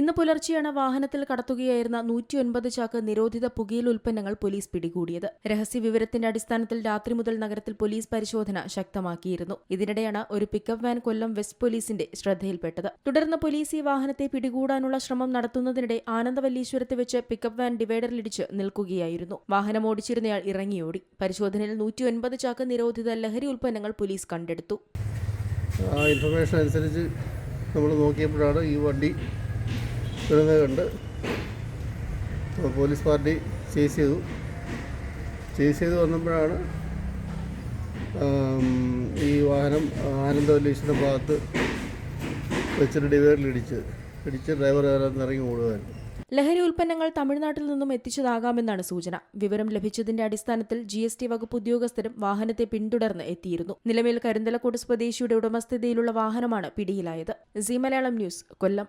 ഇന്ന് പുലർച്ചെയാണ് വാഹനത്തിൽ കടത്തുകയായിരുന്ന നൂറ്റിയൊൻപത് ചാക്ക് നിരോധിത പുകയില ഉൽപ്പന്നങ്ങൾ പോലീസ് പിടികൂടിയത്. രഹസ്യ വിവരത്തിന്റെ അടിസ്ഥാനത്തിൽ രാത്രി മുതൽ നഗരത്തിൽ പോലീസ് പരിശോധന ശക്തമാക്കിയിരുന്നു. ഇതിനിടെയാണ് ഒരു പിക്കപ്പ് വാൻ കൊല്ലം വെസ്റ്റ് പോലീസിന്റെ ശ്രദ്ധയിൽപ്പെട്ടത്. തുടർന്ന് പോലീസ് ഈ വാഹനത്തെ പിടികൂടാനുള്ള ശ്രമം നടത്തുന്നതിനിടെ ആനന്ദവല്ലീശ്വരത്ത് വെച്ച് പിക്കപ്പ് വാൻ ഡിവൈഡറിലിടിച്ച് നിൽക്കുകയായിരുന്നു. വാഹനം ഓടിച്ചിരുന്നയാൾ ഇറങ്ങിയോടി. പരിശോധനയിൽ നൂറ്റിയൊൻപത് ചാക്ക് നിരോധിത ലഹരി ഉൽപ്പന്നങ്ങൾ പോലീസ് കണ്ടെടുത്തു. ഇൻഫർമേഷൻ അനുസരിച്ച് നമ്മൾ നോക്കിയപ്പോഴാണ് ഈ വണ്ടി വരുന്നത് കണ്ട് പോലീസ് പാർട്ടി ചേസ് ചെയ്തു. ചേസ് ചെയ്ത് വന്നപ്പോഴാണ് ഈ വാഹനം ആനന്ദവല്ലീശ്വരം ഭാഗത്ത് വെച്ചിട്ട് ഡിവൈഡറിൽ ഇടിച്ച് ഡ്രൈവർ അതിനകത്ത് ഇറങ്ങി ഓടുകയായിരുന്നു. ലഹരി ഉൽപ്പന്നങ്ങൾ തമിഴ്നാട്ടിൽ നിന്നും എത്തിച്ചതാകാമെന്നാണ് സൂചന. വിവരം ലഭിച്ചതിന്റെ അടിസ്ഥാനത്തിൽ ജി എസ് ടി വകുപ്പ് ഉദ്യോഗസ്ഥരും വാഹനത്തെ പിന്തുടർന്ന് എത്തിയിരുന്നു. നിലവിൽ കരിന്തലക്കോട് സ്വദേശിയുടെ ഉടമസ്ഥതയിലുള്ള വാഹനമാണ് പിടിയിലായത്. C Malayalam news Kollam.